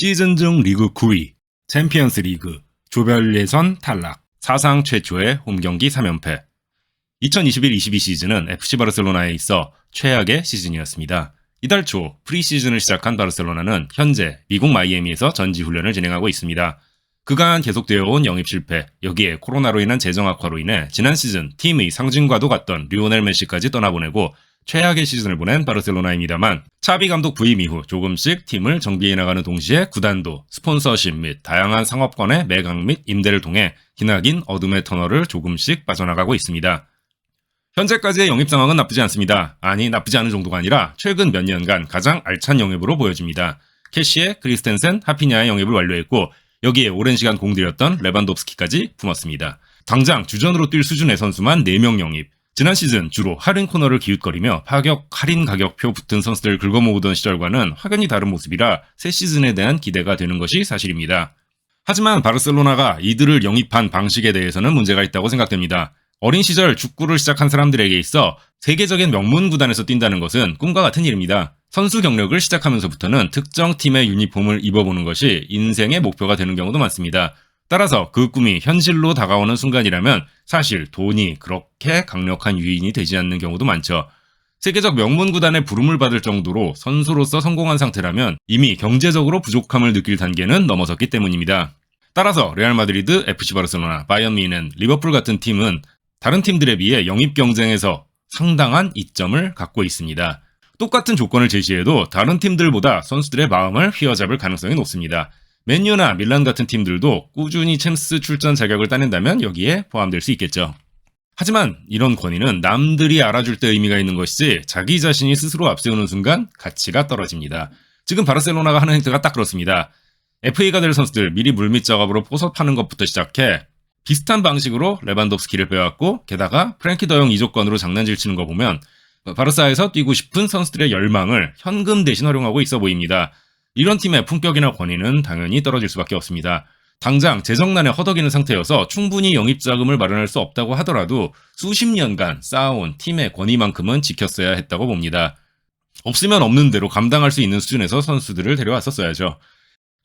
시즌 중 리그 9위, 챔피언스 리그, 조별 예선 탈락, 사상 최초의 홈경기 3연패. 2021-22 시즌은 FC 바르셀로나에 있어 최악의 시즌이었습니다. 이달 초 프리시즌을 시작한 바르셀로나는 현재 미국 마이애미에서 전지 훈련을 진행하고 있습니다. 그간 계속되어 온 영입 실패, 여기에 코로나로 인한 재정 악화로 인해 지난 시즌 팀의 상징과도 같던 리오넬 메시까지 떠나보내고 최악의 시즌을 보낸 바르셀로나입니다만 차비 감독 부임 이후 조금씩 팀을 정비해 나가는 동시에 구단도 스폰서십 및 다양한 상업권의 매각 및 임대를 통해 기나긴 어둠의 터널을 조금씩 빠져나가고 있습니다. 현재까지의 영입 상황은 나쁘지 않습니다. 아니 나쁘지 않은 정도가 아니라 최근 몇 년간 가장 알찬 영입으로 보여집니다. 캐시의 크리스텐센, 하피냐의 영입을 완료했고 여기에 오랜 시간 공들였던 레반도프스키까지 품었습니다. 당장 주전으로 뛸 수준의 선수만 4명 영입. 지난 시즌 주로 할인 코너를 기웃거리며 파격 할인 가격표 붙은 선수들 긁어모으던 시절과는 확연히 다른 모습이라 새 시즌에 대한 기대가 되는 것이 사실입니다. 하지만 바르셀로나가 이들을 영입한 방식에 대해서는 문제가 있다고 생각됩니다. 어린 시절 축구를 시작한 사람들에게 있어 세계적인 명문 구단에서 뛴다는 것은 꿈과 같은 일입니다. 선수 경력을 시작하면서부터는 특정 팀의 유니폼을 입어보는 것이 인생의 목표가 되는 경우도 많습니다. 따라서 그 꿈이 현실로 다가오는 순간이라면 사실 돈이 그렇게 강력한 유인이 되지 않는 경우도 많죠. 세계적 명문 구단의 부름을 받을 정도로 선수로서 성공한 상태라면 이미 경제적으로 부족함을 느낄 단계는 넘어섰기 때문입니다. 따라서 레알 마드리드, FC 바르셀로나, 바이언 미넨, 리버풀 같은 팀은 다른 팀들에 비해 영입 경쟁에서 상당한 이점을 갖고 있습니다. 똑같은 조건을 제시해도 다른 팀들보다 선수들의 마음을 휘어잡을 가능성이 높습니다. 맨유나 밀란 같은 팀들도 꾸준히 챔스 출전 자격을 따낸다면 여기에 포함될 수 있겠죠. 하지만 이런 권위는 남들이 알아줄 때 의미가 있는 것이지 자기 자신이 스스로 앞세우는 순간 가치가 떨어집니다. 지금 바르셀로나가 하는 행태가 딱 그렇습니다. FA가 될 선수들 미리 물밑 작업으로 포섭하는 것부터 시작해 비슷한 방식으로 레반도프스키를 빼왔고 게다가 프랭키 더영 이조건으로 장난질 치는 거 보면 바르사에서 뛰고 싶은 선수들의 열망을 현금 대신 활용하고 있어 보입니다. 이런 팀의 품격이나 권위는 당연히 떨어질 수밖에 없습니다. 당장 재정난에 허덕이는 상태여서 충분히 영입 자금을 마련할 수 없다고 하더라도 수십 년간 쌓아온 팀의 권위만큼은 지켰어야 했다고 봅니다. 없으면 없는 대로 감당할 수 있는 수준에서 선수들을 데려왔었어야죠.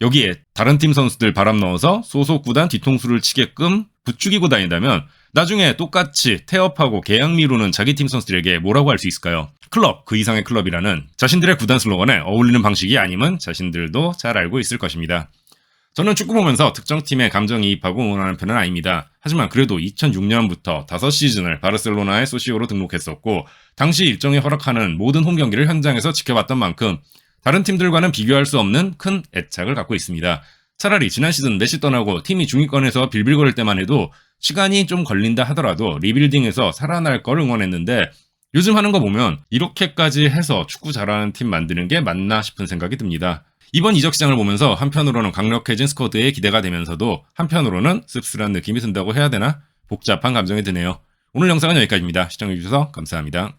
여기에 다른 팀 선수들 바람 넣어서 소속 구단 뒤통수를 치게끔 부추기고 다닌다면 나중에 똑같이 태업하고 계약 미루는 자기 팀 선수들에게 뭐라고 할 수 있을까요? 클럽, 그 이상의 클럽이라는 자신들의 구단 슬로건에 어울리는 방식이 아님은 자신들도 잘 알고 있을 것입니다. 저는 축구 보면서 특정 팀에 감정이입하고 응원하는 편은 아닙니다. 하지만 그래도 2006년부터 5시즌을 바르셀로나의 소시오로 등록했었고 당시 일정이 허락하는 모든 홈 경기를 현장에서 지켜봤던 만큼 다른 팀들과는 비교할 수 없는 큰 애착을 갖고 있습니다. 차라리 지난 시즌 메시 떠나고 팀이 중위권에서 빌빌거릴 때만 해도 시간이 좀 걸린다 하더라도 리빌딩에서 살아날 걸 응원했는데 요즘 하는 거 보면 이렇게까지 해서 축구 잘하는 팀 만드는 게 맞나 싶은 생각이 듭니다. 이번 이적 시장을 보면서 한편으로는 강력해진 스쿼드에 기대가 되면서도 한편으로는 씁쓸한 느낌이 든다고 해야 되나? 복잡한 감정이 드네요. 오늘 영상은 여기까지입니다. 시청해주셔서 감사합니다.